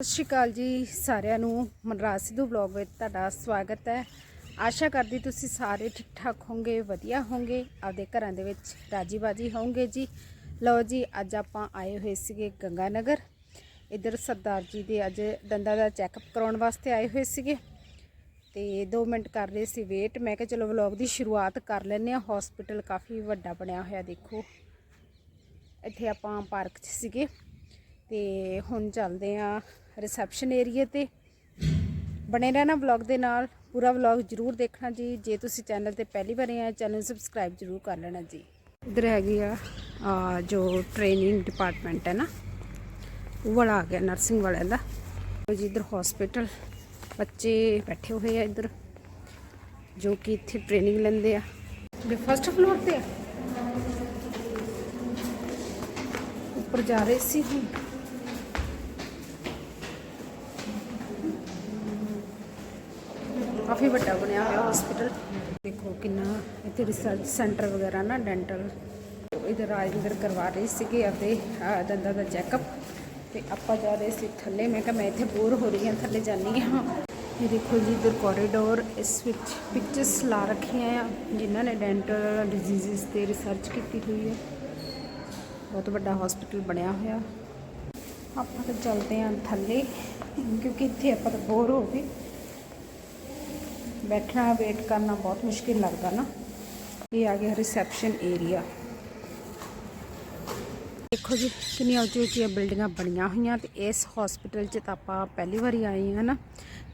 ਸਤਿ ਸ਼੍ਰੀ ਅਕਾਲ ਜੀ ਸਾਰਿਆਂ ਨੂੰ। ਮਨਰਾਜ ਸਿੱਧੂ ਬਲੌਗ ਵਿੱਚ ਤੁਹਾਡਾ ਸਵਾਗਤ ਹੈ। ਆਸ਼ਾ ਕਰਦੀ ਤੁਸੀਂ ਸਾਰੇ ਠੀਕ ਠਾਕ ਹੋਵੋਗੇ, ਵਧੀਆ ਹੋਵੋਗੇ। ਆਪਦੇ ਘਰਾਂ ਦੇ ਵਿੱਚ ਰਾਜੀ ਬਾਜੀ ਹੋਵੋਗੇ ਜੀ। ਲਓ ਜੀ, ਅੱਜ ਆਪਾਂ ਆਏ ਹੋਏ ਸੀਗੇ ਗੰਗਾ ਨਗਰ ਇੱਧਰ ਸਰਦਾਰ ਜੀ ਦੇ ਅੱਜ ਦੰਦਾਂ ਦਾ ਚੈੱਕਅਪ ਕਰਾਉਣ ਵਾਸਤੇ ਆਏ ਹੋਏ ਸੀਗੇ। ਤੇ 2 ਮਿੰਟ ਕਰ ਰਹੇ ਸੀ ਵੇਟ। ਮੈਂ ਕਿਹਾ ਚਲੋ ਵਲੌਗ ਦੀ ਸ਼ੁਰੂਆਤ ਕਰ ਲੈਂਦੇ ਆ ਹਸਪੀਟਲ ਕਾਫੀ ਵੱਡਾ ਬਣਿਆ ਹੋਇਆ ਦੇਖੋ। ਇੱਥੇ ਆਪਾਂ ਪਾਰਕ 'ਚ ਸੀਗੇ। ਤੇ ਹੁਣ ਚੱਲਦੇ ਆ ਰਿਸੈਪਸ਼ਨ ਏਰੀਆ ਤੇ। ਬਣੇ ਰਹਿਣਾ ਵਲੌਗ ਦੇ ਨਾਲ। ਪੂਰਾ ਵਲੌਗ ਜਰੂਰ ਦੇਖਣਾ ਜੀ। ਜੇ ਤੁਸੀਂ ਚੈਨਲ ਤੇ ਪਹਿਲੀ ਵਾਰ ਆਏ ਚੈਨਲ ਸਬਸਕ੍ਰਾਈਬ ਜਰੂਰ ਕਰ ਲੈਣਾ ਜੀ। ਇਧਰ ਹੈਗੀ ਆ ਜੋ ਟ੍ਰੇਨਿੰਗ ਡਿਪਾਰਟਮੈਂਟ ਹੈ ਨਾ, ਉਹ ਵਾਲਾ ਆ ਗਿਆ ਨਰਸਿੰਗ ਵਾਲਿਆਂ ਦਾ। ਜੀ, ਇਧਰ ਹਸਪੀਟਲ ਬੱਚੇ ਬੈਠੇ ਹੋਏ ਆ ਇਧਰ, ਜੋ ਕਿ ਇੱਥੇ ਟ੍ਰੇਨਿੰਗ ਲੈਂਦੇ ਆ। ਇਹ ਫਸਟ ਫਲੋਰ ਤੇ ਆ। ਉੱਪਰ ਜਾ ਰਹੇ ਸੀ ਹੁਣ। ਕਾਫੀ ਵੱਡਾ ਬਣਿਆ ਹੋਇਆ ਹਸਪੀਟਲ ਦੇਖੋ ਕਿੰਨਾ ਇੱਥੇ ਰਿਸਰਚ ਸੈਂਟਰ ਵਗੈਰਾ ਨਾ ਡੈਂਟਲ ਇਧਰ ਰਾਜਿੰਦਰ ਕਰਵਾ ਰਹੇ ਸੀਗੇ ਆਪਣੇ ਦੰਦਾਂ ਦਾ ਚੈੱਕਅਪ ਤੇ ਆਪਾਂ ਜਾ ਰਹੇ ਸੀ ਥੱਲੇ। ਮੈਂ ਕਿਹਾ, ਮੈਂ ਇੱਥੇ ਬੋਰ ਹੋ ਰਹੀ ਹਾਂ, ਥੱਲੇ ਜਾਨੀ ਹਾਂ। ਇਹ ਦੇਖੋ ਜੀ, ਇਧਰ ਕੋਰੀਡੋਰ ਇਸ ਵਿੱਚ ਪਿਕਚਰਸ ਲਾ ਰੱਖੀਆਂ ਆ, ਜਿਨ੍ਹਾਂ ਨੇ ਡੈਂਟਲ ਡਿਜ਼ੀਜ਼ਸ ਤੇ ਰਿਸਰਚ ਕੀਤੀ ਹੋਈ ਹੈ। ਬਹੁਤ ਵੱਡਾ ਹਸਪੀਟਲ ਬਣਿਆ ਹੋਇਆ। ਆਪਾਂ ਤਾਂ ਚੱਲਦੇ ਹਾਂ ਥੱਲੇ, ਕਿਉਂਕਿ ਇੱਥੇ ਆਪਾਂ ਤਾਂ ਬੋਰ ਹੋ ਗਏ। ਬੈਠਣਾ, ਵੇਟ ਕਰਨਾ ਬਹੁਤ ਮੁਸ਼ਕਿਲ ਲੱਗਦਾ ਨਾ। ਇਹ ਆ ਗਿਆ ਰਿਸੈਪਸ਼ਨ ਏਰੀਆ ਦੇਖੋ ਜੀ, ਕਿੰਨੀਆਂ ਉੱਚੀ ਉੱਚੀਆਂ ਬਿਲਡਿੰਗਾਂ ਬਣੀਆਂ ਹੋਈਆਂ ਤੇ ਇਸ ਹਸਪੀਟਲ 'ਚ ਤਾਂ ਆਪਾਂ ਪਹਿਲੀ ਵਾਰੀ ਆਏ ਹਾਂ ਨਾ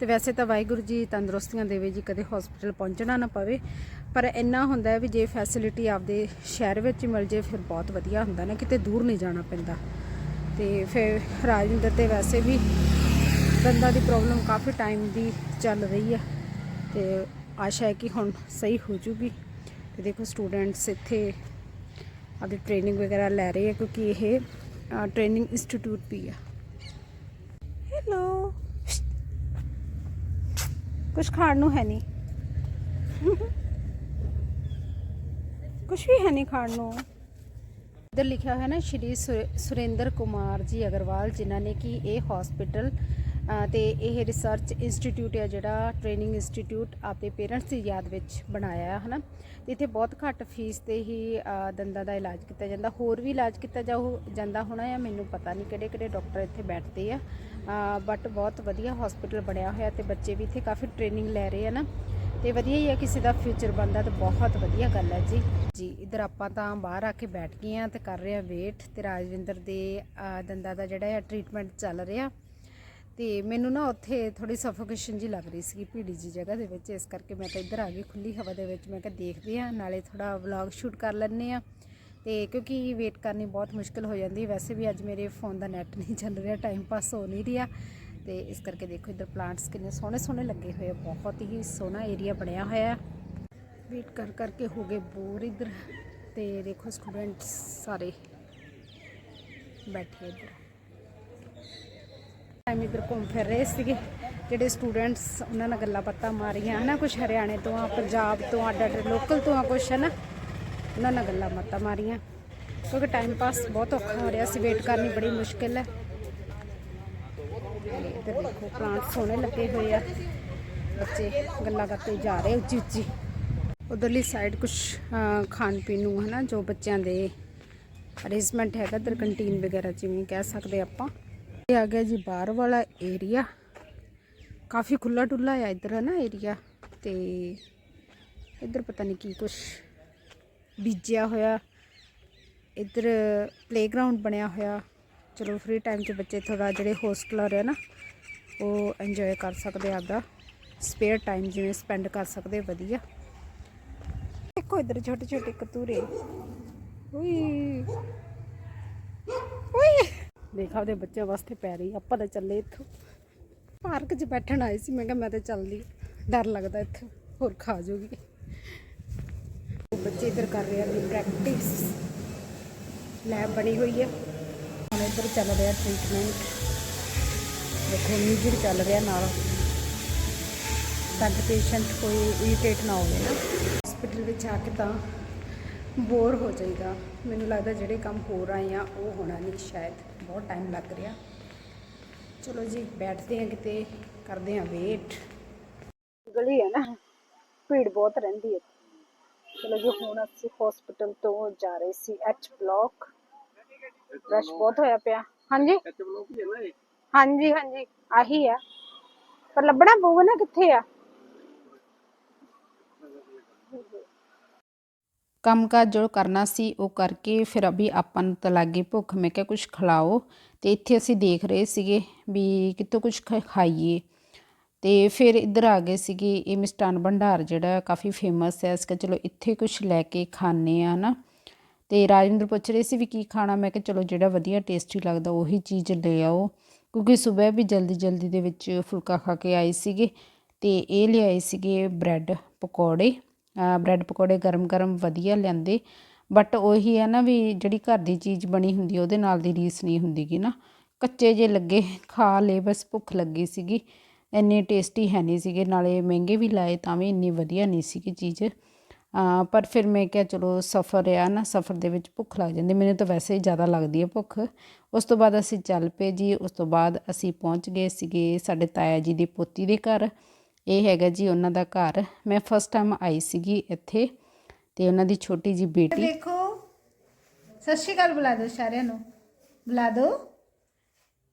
ਤੇ ਵੈਸੇ ਤਾਂ ਵਾਹਿਗੁਰੂ ਜੀ ਤੰਦਰੁਸਤੀਆਂ ਦੇਵੇ ਜੀ, ਕਦੇ ਹਸਪੀਟਲ ਪਹੁੰਚਣਾ ਨਾ ਪਵੇ। ਪਰ ਇੰਨਾ ਹੁੰਦਾ ਹੈ ਵੀ ਜੇ ਫੈਸਿਲਿਟੀ ਆਪਦੇ ਸ਼ਹਿਰ ਵਿੱਚ ਮਿਲ ਜੇ, ਫਿਰ ਬਹੁਤ ਵਧੀਆ ਹੁੰਦਾ ਨਾ, ਕਿਤੇ ਦੂਰ ਨਹੀਂ ਜਾਣਾ ਪੈਂਦਾ। ਤੇ ਫਿਰ ਰਾਜਿੰਦਰ ਤੇ ਵੈਸੇ ਵੀ ਦੰਦਾਂ ਦੀ ਪ੍ਰੋਬਲਮ ਕਾਫੀ ਟਾਈਮ ਦੀ ਚੱਲ ਰਹੀ ਹੈ। ਤੇ ਆਸ਼ਾ ਹੈ ਕਿ ਹੁਣ ਸਹੀ ਹੋ ਜੂਗੀ। ਤੇ ਦੇਖੋ ਸਟੂਡੈਂਟਸ ਇੱਥੇ ਆਪਣੀ ਟ੍ਰੇਨਿੰਗ ਵਗੈਰਾ ਲੈ ਰਹੇ ਆ ਕਿਉਂਕਿ ਇਹ ਟ੍ਰੇਨਿੰਗ ਇੰਸਟੀਚਿਊਟ ਵੀ ਆ। ਹੈਲੋ ਕੁਝ ਖਾਣ ਨੂੰ ਹੈ ਨਹੀਂ। ਕੁਝ ਵੀ ਹੈ ਨਹੀਂ ਖਾਣ ਨੂੰ। ਇੱਧਰ ਲਿਖਿਆ ਹੋਇਆ ਨਾ, ਸ਼੍ਰੀ ਸੁਰ- ਸੁਰਿੰਦਰ ਕੁਮਾਰ ਜੀ ਅਗਰਵਾਲ, ਜਿਨ੍ਹਾਂ ਨੇ ਕਿ ਇਹ ਹਸਪੀਟਲ ਤੇ ਇਹ ਰਿਸਰਚ ਇੰਸਟੀਚਿਊਟ ਹੈ ਜਿਹੜਾ ਟ੍ਰੇਨਿੰਗ ਇੰਸਟੀਚਿਊਟ ਆਪਦੇ ਪੇਰੈਂਟਸ ਦੀ ਯਾਦ ਵਿੱਚ ਬਣਾਇਆ ਹੈ ਹਨਾ? ਤੇ ਇੱਥੇ ਬਹੁਤ ਘੱਟ ਫੀਸ ਤੇ ਹੀ ਦੰਦਾਂ ਦਾ ਇਲਾਜ ਕੀਤਾ ਜਾਂਦਾ। ਹੋਰ ਵੀ ਇਲਾਜ ਕੀਤਾ ਜਾਊ, ਜਾਂਦਾ ਹੋਣਾ ਆ, ਮੈਨੂੰ ਪਤਾ ਨਹੀਂ ਕਿਹੜੇ ਕਿਹੜੇ ਡਾਕਟਰ ਇੱਥੇ ਬੈਠਦੇ ਆ। ਬਟ ਬਹੁਤ ਵਧੀਆ ਹਸਪੀਟਲ ਬਣਿਆ ਹੋਇਆ ਤੇ ਬੱਚੇ ਵੀ ਇੱਥੇ ਕਾਫੀ ਟ੍ਰੇਨਿੰਗ ਲੈ ਰਹੇ ਆ ਨਾ। ਤੇ ਵਧੀਆ ਹੀ ਆ, ਕਿਸੇ ਦਾ ਫਿਊਚਰ ਬਣਦਾ ਤਾਂ ਬਹੁਤ ਵਧੀਆ ਗੱਲ ਹੈ ਜੀ। ਜੀ, ਇਧਰ ਆਪਾਂ ਤਾਂ ਬਾਹਰ ਆ ਕੇ ਬੈਠ ਗਏ ਆ ਤੇ ਕਰ ਰਹੇ ਆ ਵੇਟ ਤੇ ਰਾਜਵਿੰਦਰ ਦੇ ਦੰਦਾਂ ਦਾ ਜਿਹੜਾ ਹੈ ਟ੍ਰੀਟਮੈਂਟ ਚੱਲ ਰਿਹਾ। ਤੇ ਮੈਨੂੰ ਨਾ ਉੱਥੇ ਥੋੜੀ ਸਫੋਕੇਸ਼ਨ ਜੀ ਲੱਗ ਰਹੀ ਸੀ ਭੀੜੀ ਜੀ ਜਗ੍ਹਾ ਦੇ ਵਿੱਚ, ਇਸ ਕਰਕੇ ਮੈਂ ਤਾਂ ਇੱਧਰ ਆ ਗਈ ਖੁੱਲੀ ਹਵਾ ਦੇ ਵਿੱਚ। ਮੈਂ ਕਿਹਾ ਦੇਖਦੇ ਆ ਨਾਲੇ ਥੋੜਾ ਵਲੌਗ ਸ਼ੂਟ ਕਰ ਲੈਂਦੇ ਆ ਤੇ ਕਿਉਂਕਿ ਵੇਟ ਕਰਨੀ ਬਹੁਤ ਮੁਸ਼ਕਲ ਹੋ ਜਾਂਦੀ, ਵੈਸੇ ਵੀ ਅੱਜ ਮੇਰੇ ਫੋਨ ਦਾ ਨੈਟ ਨਹੀਂ ਚੱਲ ਰਿਹਾ ਟਾਈਮ ਪਾਸ ਹੋ ਨਹੀਂ ਰਿਹਾ। ਤੇ ਇਸ ਕਰਕੇ ਦੇਖੋ ਇੱਧਰ ਪਲਾਂਟਸ ਕਿੰਨੇ ਸੋਹਣੇ ਸੋਹਣੇ ਲੱਗੇ ਹੋਏ ਆ, ਬਹੁਤ ਹੀ ਸੋਹਣਾ ਏਰੀਆ ਬਣਿਆ ਹੋਇਆ। ਵੇਟ ਕਰ ਕਰਕੇ ਹੋ ਗਏ ਬੋਰ ਇੱਧਰ। ਤੇ ਦੇਖੋ ਸਟੂਡੈਂਟਸ ਸਾਰੇ ਬੈਠੇ ਇੱਧਰ। ਟਾਈਮ ਇੱਧਰ ਘੁੰਮ ਫਿਰ ਰਹੇ ਸੀਗੇ। ਜਿਹੜੇ ਸਟੂਡੈਂਟਸ ਉਹਨਾਂ ਨਾਲ ਗੱਲਾਂ ਬਾਤਾਂ ਮਾਰੀਆਂ, ਹਨਾ ਕੁਝ ਹਰਿਆਣੇ ਤੋਂ ਆ, ਪੰਜਾਬ ਤੋਂ ਅੱਡ ਅੱਡ ਲੋਕਲ ਤੋਂ ਆ, ਕੁਛ ਹੈ ਨਾ ਉਹਨਾਂ ਨਾਲ ਗੱਲਾਂ ਬਾਤਾਂ ਮਾਰੀਆਂ। ਕਿਉਂਕਿ ਟਾਈਮ ਪਾਸ ਬਹੁਤ ਔਖਾ ਹੋ ਰਿਹਾ ਸੀ ਵੇਟ ਕਰਨੀ ਬੜੀ ਮੁਸ਼ਕਿਲ ਹੈ। ਇੱਧਰ ਦੇਖੋ ਪਲਾਂਟ ਸੋਹਣੇ ਲੱਗੇ ਹੋਏ ਆ। ਬੱਚੇ ਗੱਲਾਂ ਕਰਦੇ ਜਾ ਰਹੇ ਉੱਚੀ ਉੱਚੀ। ਉਧਰਲੀ ਸਾਈਡ ਕੁਝ ਖਾਣ ਪੀਣ ਨੂੰ, ਹਨਾ, ਜੋ ਬੱਚਿਆਂ ਦੇ ਅਰੇਂਜਮੈਂਟ ਹੈਗਾ, ਇੱਧਰ ਕੰਟੀਨ ਵਗੈਰਾ ਜਿਵੇਂ ਕਹਿ ਸਕਦੇ ਆਪਾਂ। ਇਹ ਆ ਗਿਆ ਜੀ ਬਾਹਰ ਵਾਲਾ ਏਰੀਆ ਕਾਫੀ ਖੁੱਲਾ ਡੁੱਲਾ ਆ ਇੱਧਰ ਹੈ ਨਾ ਏਰੀਆ ਤੇ ਇੱਧਰ ਪਤਾ ਨਹੀਂ ਕੀ ਕੁਝ ਬੀਜਿਆ ਹੋਇਆ। ਇੱਧਰ ਪਲੇਗਰਾਉਂਡ ਬਣਿਆ ਹੋਇਆ। ਚਲੋ ਫ੍ਰੀ ਟਾਈਮ 'ਚ ਬੱਚੇ ਥੋੜਾ ਜਿਹੜੇ ਹੋਸਟਲਰ ਹੈ ਨਾ, ਉਹ ਇੰਜੋਏ ਕਰ ਸਕਦੇ ਆਪਦਾ। ਸਪੇਅਰ ਟਾਈਮ ਜਿਵੇਂ ਸਪੈਂਡ ਕਰ ਸਕਦੇ ਵਧੀਆ। ਦੇਖੋ ਇੱਧਰ ਛੋਟੇ ਛੋਟੇ ਕਤੂਰੇ। ਉਈ। ਉਈ। ਦੇਖ ਉਹਦੇ ਬੱਚਿਆਂ ਵਾਸਤੇ ਪੈ ਰਹੀ, ਆਪਾਂ ਤਾਂ ਚੱਲੇ ਇੱਥੋਂ। ਪਾਰਕ 'ਚ ਬੈਠਣ ਆਏ ਸੀ, ਮੈਂ ਕਿਹਾ ਮੈਂ ਤਾਂ ਚੱਲਦੀ ਡਰ ਲੱਗਦਾ ਇੱਥੇ, ਹੋਰ ਖਾ ਜੂਗੀ। ਬੱਚੇ ਇੱਧਰ ਕਰ ਰਹੇ ਆ ਵੀ ਪ੍ਰੈਕਟਿਸ ਲੈਬ ਬਣੀ ਹੋਈ ਹੈ ਹੁਣ ਇੱਧਰ ਚੱਲ ਰਿਹਾ ਟ੍ਰੀਟਮੈਂਟ ਦੇਖੋ ਮਿਊਜ਼ਿਕ ਚੱਲ ਰਿਹਾ ਨਾਲ। ਤਾਂ ਕਿ ਪੇਸ਼ੈਂਟ ਕੋਈ ਇਰੀਟੇਟ ਨਾ ਹੋਵੇ ਨਾ। ਹਸਪੀਟਲ ਵਿੱਚ ਆ ਕੇ ਤਾਂ ਬੋਰ ਹੋ ਜਾਈਦਾ ਮੈਨੂੰ ਲੱਗਦਾ ਜਿਹੜੇ ਕੰਮ ਹੋਰ ਆਏ ਆ, ਉਹ ਹੋਣਾ ਨਹੀਂ ਸ਼ਾਇਦ। ਬਹੁਤ ਟਾਈਮ ਲੱਗ ਰਿਹਾ। ਚਲੋ ਜੀ ਬੈਠਦੇ ਆ ਕਿਤੇ ਕਰਦੇ ਆ ਵੇਟ ਗਲੀ ਹੈ ਨਾ ਭੀੜ ਬਹੁਤ ਰਹਿੰਦੀ ਹੈ। ਚਲੋ ਜੀ ਹੁਣ ਅਸੀਂ ਹਸਪੀਟਲ ਤੋਂ ਜਾ ਰਹੇ ਸੀ ਐਚ ਬਲਾਕ ਰਸ਼ ਬਹੁਤ ਹੋਇਆ ਪਿਆ। ਹਾਂਜੀ? ਹਾਂਜੀ ਹਾਂਜੀ ਆਹੀ ਆ ਪਰ ਲੱਭਣਾ ਪਊਗਾ ਨਾ ਕਿੱਥੇ ਆ? ਕੰਮਕਾਜ ਜੋ ਕਰਨਾ ਸੀ, ਉਹ ਕਰਕੇ ਫਿਰ ਅਭੀ ਆਪਾਂ ਨੂੰ ਤਾਂ ਲੱਗੀ ਭੁੱਖ। ਮੈਂ ਕਿਹਾ ਕੁਝ ਖਿਲਾਓ। ਤੇ ਇੱਥੇ ਅਸੀਂ ਦੇਖ ਰਹੇ ਸੀਗੇ ਵੀ ਕਿਤੋਂ ਕੁਝ ਖਾਈਏ। ਤੇ ਫਿਰ ਇੱਧਰ ਆ ਗਏ ਸੀਗੇ, ਇਹ ਮਿਸਟਾਨ ਭੰਡਾਰ ਜਿਹੜਾ ਕਾਫੀ ਫੇਮਸ ਹੈ। ਇਸ ਕਰਕੇ ਚਲੋ ਇੱਥੇ ਕੁਝ ਲੈ ਕੇ ਖਾਣੇ ਆ ਨਾ। ਤੇ ਰਾਜਿੰਦਰ ਪੁੱਛ ਰਹੇ ਸੀ ਵੀ ਕੀ ਖਾਣਾ? ਮੈਂ ਕਿਹਾ ਚਲੋ ਜਿਹੜਾ ਵਧੀਆ ਟੇਸਟੀ ਲੱਗਦਾ ਉਹੀ ਚੀਜ਼ ਲੈ ਆਓ। ਕਿਉਂਕਿ ਸਵੇਰ ਵੀ ਜਲਦੀ ਜਲਦੀ ਦੇ ਵਿੱਚ ਫੁਲਕਾ ਖਾ ਕੇ ਆਏ ਸੀਗੇ। ਤੇ ਇਹ ਲਿਆਏ ਸੀਗੇ ਬ੍ਰੈਡ ਪਕੌੜੇ। ਬ੍ਰੈਡ ਪਕੌੜੇ ਗਰਮ ਗਰਮ ਵਧੀਆ ਲਿਆਂਦੇ। ਬਟ ਉਹੀ ਹੈ ਨਾ ਵੀ ਜਿਹੜੀ ਘਰ ਦੀ ਚੀਜ਼ ਬਣੀ ਹੁੰਦੀ, ਉਹਦੇ ਨਾਲ ਦੀ ਰੀਸ ਨਹੀਂ ਹੁੰਦੀ ਗੀ ਨਾ। ਕੱਚੇ ਜੇ ਲੱਗੇ, ਖਾ ਲਏ, ਬਸ ਭੁੱਖ ਲੱਗੀ ਸੀਗੀ। ਇੰਨੇ ਟੇਸਟੀ ਹੈ ਨਹੀਂ ਸੀਗੇ, ਨਾਲੇ ਮਹਿੰਗੇ ਵੀ ਲਾਏ, ਤਾਂ ਵੀ ਇੰਨੀ ਵਧੀਆ ਨਹੀਂ ਸੀਗੀ ਚੀਜ਼। ਪਰ ਫਿਰ ਮੈਂ ਕਿਹਾ, ਚਲੋ ਸਫ਼ਰ ਆ ਨਾ, ਸਫ਼ਰ ਦੇ ਵਿੱਚ ਭੁੱਖ ਲੱਗ ਜਾਂਦੀ। ਮੈਨੂੰ ਤਾਂ ਵੈਸੇ ਹੀ ਜ਼ਿਆਦਾ ਲੱਗਦੀ ਹੈ ਭੁੱਖ। ਉਸ ਤੋਂ ਬਾਅਦ ਅਸੀਂ ਚੱਲ ਪਏ ਜੀ, ਉਸ ਤੋਂ ਬਾਅਦ ਅਸੀਂ ਪਹੁੰਚ ਗਏ ਸੀਗੇ ਸਾਡੇ ਤਾਇਆ ਜੀ ਦੀ ਪੋਤੀ ਦੇ ਘਰ। ਇਹ ਹੈਗਾ ਜੀ ਉਹਨਾਂ ਦਾ ਘਰ। ਮੈਂ ਫਸਟ ਟਾਈਮ ਆਈ ਸੀਗੀ ਇੱਥੇ ਤੇ ਉਹਨਾਂ ਦੀ ਛੋਟੀ ਜੀ ਬੇਟੀ। ਦੇਖੋ, ਸਤਿ ਸ਼੍ਰੀ ਅਕਾਲ ਬੁਲਾ ਦਿਓ ਸਾਰਿਆਂ ਨੂੰ। ਬੁਲਾ ਦਿਓ।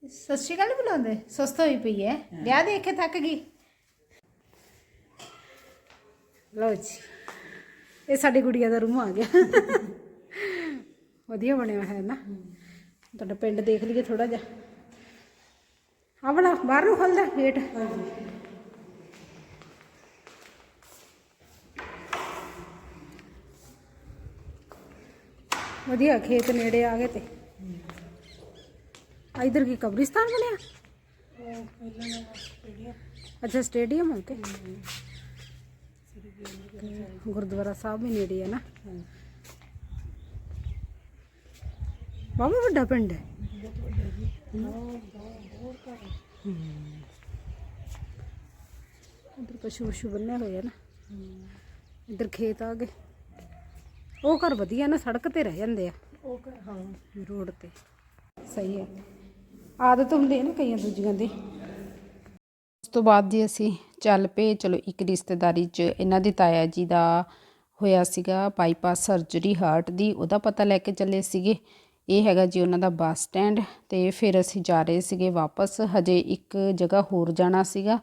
ਸਤਿ ਸ਼੍ਰੀ ਅਕਾਲ ਨੀ ਬੁਲਾਉਂਦੇ? ਸੁਸਤ ਹੋਈ ਪਈ ਹੈ ਵਿਆਹ ਦੇਖ ਕੇ ਥੱਕ ਗਈ। ਲਓ ਜੀ, ਇਹ ਸਾਡੀ ਗੁੜੀਆ ਦਾ ਰੂਮ ਆ ਗਿਆ। ਵਧੀਆ ਬਣਿਆ ਹੈ ਨਾ। ਤੁਹਾਡਾ ਪਿੰਡ ਦੇਖ ਲਈਏ ਥੋੜਾ ਜਿਹਾ। ਆ ਬਣਾ, ਬਾਹਰ ਨੂੰ ਖੋਲਦਾ ਗੇਟ। ਵਧੀਆ ਖੇਤ ਨੇੜੇ ਆ ਗਏ ਤੇ ਆ ਇਧਰ ਕੀ ਕਬਰਿਸਤਾਨ ਬਣਿਆ ਅੱਛਾ ਸਟੇਡੀਅਮ ਹੋ ਕੇ ਗੁਰਦੁਆਰਾ ਸਾਹਿਬ ਵੀ ਨੇੜੇ ਹੈ ਨਾ ਬਾਬਾ ਵੱਡਾ ਪਿੰਡ ਹੈ ਇਧਰ ਪਸ਼ੂ ਪਸ਼ੂ ਬੰਨੇ ਹੋਏ ਆ ਨਾ ਇਧਰ ਖੇਤ ਆ ਗਏ ਉਹ ਘਰ ਵਧੀਆ ਨਾ ਸੜਕ ਤੇ ਰਹਿ ਜਾਂਦੇ ਆ। ਉਹ ਘਰ ਹਾਂ। ਰੋਡ ਤੇ। ਸਹੀ ਹੈ। ਆਦਤ ਹੁੰਦੀ ਹੈ ਨਾ ਕਈਆਂ ਦੂਜੀਆਂ ਦੀ। ਉਸ ਤੋਂ ਬਾਅਦ ਜੀ ਅਸੀਂ ਚੱਲ ਪਏ। ਚਲੋ ਇੱਕ ਰਿਸ਼ਤੇਦਾਰੀ 'ਚ ਇਹਨਾਂ ਦੇ ਤਾਇਆ ਜੀ ਦਾ ਹੋਇਆ ਸੀਗਾ ਬਾਈਪਾਸ ਸਰਜਰੀ ਹਾਰਟ ਦੀ। ਉਹਦਾ ਪਤਾ ਲੈ ਕੇ ਚੱਲੇ ਸੀਗੇ। ਇਹ ਹੈਗਾ ਜੀ ਉਹਨਾਂ ਦਾ ਬੱਸ ਸਟੈਂਡ ਤੇ ਫਿਰ ਅਸੀਂ ਜਾ ਰਹੇ ਸੀਗੇ ਵਾਪਸ। ਹਜੇ ਇੱਕ ਜਗ੍ਹਾ ਹੋਰ ਜਾਣਾ ਸੀਗਾ।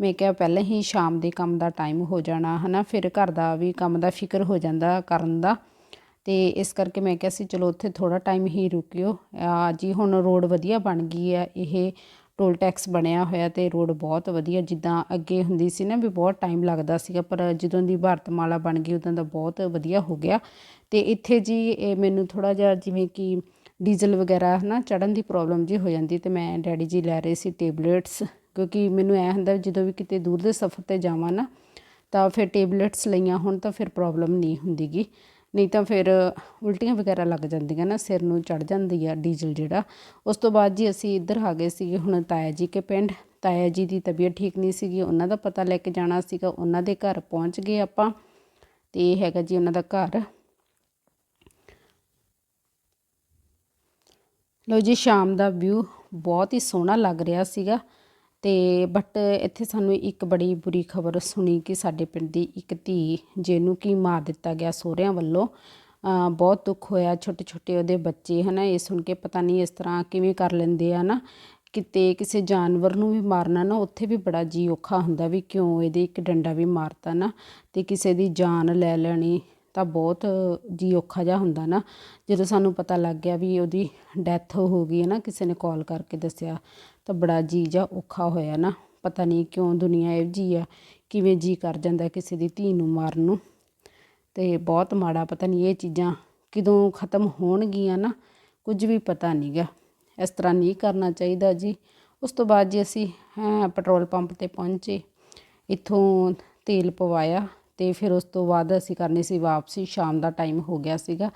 ਮੈਂ ਕਿਹਾ ਪਹਿਲਾਂ ਹੀ ਸ਼ਾਮ ਦੇ ਕੰਮ ਦਾ ਟਾਈਮ ਹੋ ਜਾਣਾ, ਹਨਾ? ਫਿਰ ਘਰ ਦਾ ਵੀ ਕੰਮ ਦਾ ਫਿਕਰ ਹੋ ਜਾਂਦਾ ਕਰਨ ਦਾ। ਤੇ ਇਸ ਕਰਕੇ ਮੈਂ ਕਿਹਾ ਸੀ, ਚਲੋ ਉੱਥੇ ਥੋੜਾ ਟਾਈਮ ਹੀ ਰੁਕਿਓ। ਆ ਜੀ ਹੁਣ ਰੋਡ ਵਧੀਆ ਬਣ ਗਈ ਆ ਇਹ ਟੋਲ ਟੈਕਸ ਬਣਿਆ ਹੋਇਆ ਤੇ ਰੋਡ ਬਹੁਤ ਵਧੀਆ। ਜਿੱਦਾਂ ਅੱਗੇ ਹੁੰਦੀ ਸੀ ਨਾ ਵੀ ਬਹੁਤ ਟਾਈਮ ਲੱਗਦਾ ਸੀਗਾ, ਪਰ ਜਦੋਂ ਦੀ ਭਾਰਤਮਾਲਾ ਬਣ ਗਈ, ਉਦੋਂ ਦਾ ਬਹੁਤ ਵਧੀਆ ਹੋ ਗਿਆ। ਤੇ ਇੱਥੇ ਜੀ ਇਹ ਮੈਨੂੰ ਥੋੜਾ ਜਿਹਾ ਜਿਵੇਂ ਕਿ ਡੀਜ਼ਲ ਵਗੈਰਾ, ਹਨਾ ਚੜਨ ਦੀ ਪ੍ਰੋਬਲਮ ਜੀ ਹੋ ਜਾਂਦੀ ਤੇ ਮੈਂ ਡੈਡੀ ਜੀ ਲੈ ਰਹੇ ਸੀ ਟੇਬਲੇਟਸ ਕਿਉਂਕਿ ਮੈਨੂੰ ਐ ਹੁੰਦਾ ਜਦੋਂ ਵੀ ਕਿਤੇ ਦੂਰ ਦੇ ਸਫ਼ਰ ਤੇ ਜਾਵਾਂ ਨਾ, ਤਾਂ ਫਿਰ ਟੇਬਲੇਟਸ ਲਈਆਂ ਹੁਣ ਤਾਂ ਫਿਰ ਪ੍ਰੋਬਲਮ ਨਹੀਂ ਹੁੰਦੀਗੀ। ਨਹੀਂ ਤਾਂ ਫਿਰ ਉਲਟੀਆਂ ਵਗੈਰਾ ਲੱਗ ਜਾਂਦੀਆਂ ਨਾ, ਸਿਰ ਨੂੰ ਚੜ ਜਾਂਦੀ ਆ ਡੀਜ਼ਲ ਜਿਹੜਾ। ਉਸ ਤੋਂ ਬਾਅਦ ਜੀ ਅਸੀਂ ਇੱਧਰ ਆ ਗਏ ਸੀਗੇ ਹੁਣ ਤਾਇਆ ਜੀ ਕੇ ਪਿੰਡ। ਤਾਇਆ ਜੀ ਦੀ ਤਬੀਅਤ ਠੀਕ ਨਹੀਂ ਸੀਗੀ, ਉਹਨਾਂ ਦਾ ਪਤਾ ਲੈ ਕੇ ਜਾਣਾ ਸੀਗਾ, ਉਹਨਾਂ ਦੇ ਘਰ ਪਹੁੰਚ ਗਏ ਆਪਾਂ। ਤੇ ਇਹ ਹੈਗਾ ਜੀ ਉਹਨਾਂ ਦਾ ਘਰ। ਲੋ ਜੀ, ਸ਼ਾਮ ਦਾ ਵਿਊ ਬਹੁਤ ਹੀ ਸੋਹਣਾ ਲੱਗ ਰਿਹਾ ਸੀਗਾ। ਤੇ ਬਟ ਇੱਥੇ ਸਾਨੂੰ ਇੱਕ ਬੜੀ ਬੁਰੀ ਖਬਰ ਸੁਣੀ ਕਿ ਸਾਡੇ ਪਿੰਡ ਦੀ ਇੱਕ ਧੀ, ਜਿਹਨੂੰ ਕਿ ਮਾਰ ਦਿੱਤਾ ਗਿਆ ਸਹੁਰਿਆਂ ਵੱਲੋਂ ਬਹੁਤ ਦੁੱਖ ਹੋਇਆ। ਛੋਟੇ ਛੋਟੇ ਉਹਦੇ ਬੱਚੇ, ਹਨਾ, ਇਹ ਸੁਣ ਕੇ ਪਤਾ ਨਹੀਂ ਇਸ ਤਰ੍ਹਾਂ ਕਿਵੇਂ ਕਰ ਲੈਂਦੇ ਆ ਨਾ ਕਿਤੇ ਕਿਸੇ ਜਾਨਵਰ ਨੂੰ ਵੀ ਮਾਰਨਾ ਨਾ, ਉੱਥੇ ਵੀ ਬੜਾ ਜੀ ਔਖਾ ਹੁੰਦਾ ਵੀ ਕਿਉਂ ਇਹਦੇ ਇੱਕ ਡੰਡਾ ਵੀ ਮਾਰਤਾ ਨਾ, ਤੇ ਕਿਸੇ ਦੀ ਜਾਨ ਲੈ ਲੈਣੀ ਤਾਂ ਬਹੁਤ ਜੀ ਔਖਾ ਜਿਹਾ ਹੁੰਦਾ ਨਾ। ਜਦੋਂ ਸਾਨੂੰ ਪਤਾ ਲੱਗ ਗਿਆ ਵੀ ਉਹਦੀ ਡੈਥ ਹੋ ਗਈ ਹੈ ਨਾ ਕਿਸੇ ਨੇ ਕਾਲ ਕਰਕੇ ਦੱਸਿਆ। ਤਾਂ ਬੜਾ ਜੀ ਜਿਹਾ ਔਖਾ ਹੋਇਆ ਨਾ। ਪਤਾ ਨਹੀਂ ਕਿਉਂ ਦੁਨੀਆ ਇਹੋ ਜੀ ਆ ਕਿਵੇਂ ਜੀ ਕਰ ਜਾਂਦਾ ਕਿਸੇ ਦੀ ਧੀ ਨੂੰ ਮਾਰਨ ਨੂੰ। ਤੇ ਬਹੁਤ ਮਾੜਾ ਪਤਾ ਨਹੀਂ ਇਹ ਚੀਜ਼ਾਂ ਕਦੋਂ ਖਤਮ ਹੋਣਗੀਆਂ ਨਾ ਕੁਝ ਵੀ ਪਤਾ ਨਹੀਂਗਾ ਇਸ ਤਰ੍ਹਾਂ ਨਹੀਂ ਕਰਨਾ ਚਾਹੀਦਾ ਜੀ। ਉਸ ਤੋਂ ਬਾਅਦ ਜੀ ਅਸੀਂ ਹੈਂ, ਪੈਟਰੋਲ ਪੰਪ ਤੇ ਪਹੁੰਚੇ ਇੱਥੋਂ ਤੇਲ ਪਵਾਇਆ ਤੇ ਫਿਰ ਉਸ ਤੋਂ ਬਾਅਦ ਅਸੀਂ ਕਰਨੀ ਸੀ ਵਾਪਸੀ ਸ਼ਾਮ ਦਾ ਟਾਈਮ ਹੋ ਗਿਆ ਸੀਗਾ।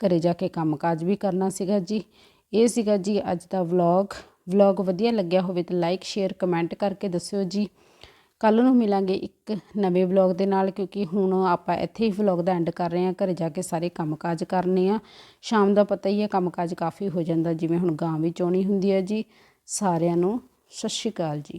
ਘਰੇ ਜਾ ਕੇ ਕੰਮਕਾਜ ਵੀ ਕਰਨਾ ਸੀਗਾ ਜੀ। ਇਹ ਸੀਗਾ ਜੀ ਅੱਜ ਦਾ ਵਲੌਗ। ਵਲੌਗ ਵਧੀਆ ਲੱਗਿਆ ਹੋਵੇ ਤਾਂ ਲਾਈਕ ਸ਼ੇਅਰ ਕਮੈਂਟ ਕਰਕੇ ਦੱਸਿਓ ਜੀ। ਕੱਲ ਨੂੰ ਮਿਲਾਂਗੇ ਇੱਕ ਨਵੇਂ ਵਲੌਗ ਦੇ ਨਾਲ, ਕਿਉਂਕਿ ਹੁਣ ਆਪਾਂ ਇੱਥੇ ਹੀ ਵਲੌਗ ਦਾ ਐਂਡ ਕਰ ਰਹੇ ਹਾਂ। ਘਰੇ ਜਾ ਕੇ ਸਾਰੇ ਕੰਮਕਾਜ ਕਰਨੇ ਆ। ਸ਼ਾਮ ਦਾ ਪਤਾ ਹੀ ਹੈ, ਕੰਮਕਾਜ ਕਾਫੀ ਹੋ ਜਾਂਦਾ, ਜਿਵੇਂ ਹੁਣ ਗਾਂ ਵੀ ਚੋਣੀ ਹੁੰਦੀ ਹੈ ਜੀ। ਸਾਰਿਆਂ ਨੂੰ ਸਤਿ ਸ਼੍ਰੀ ਅਕਾਲ ਜੀ।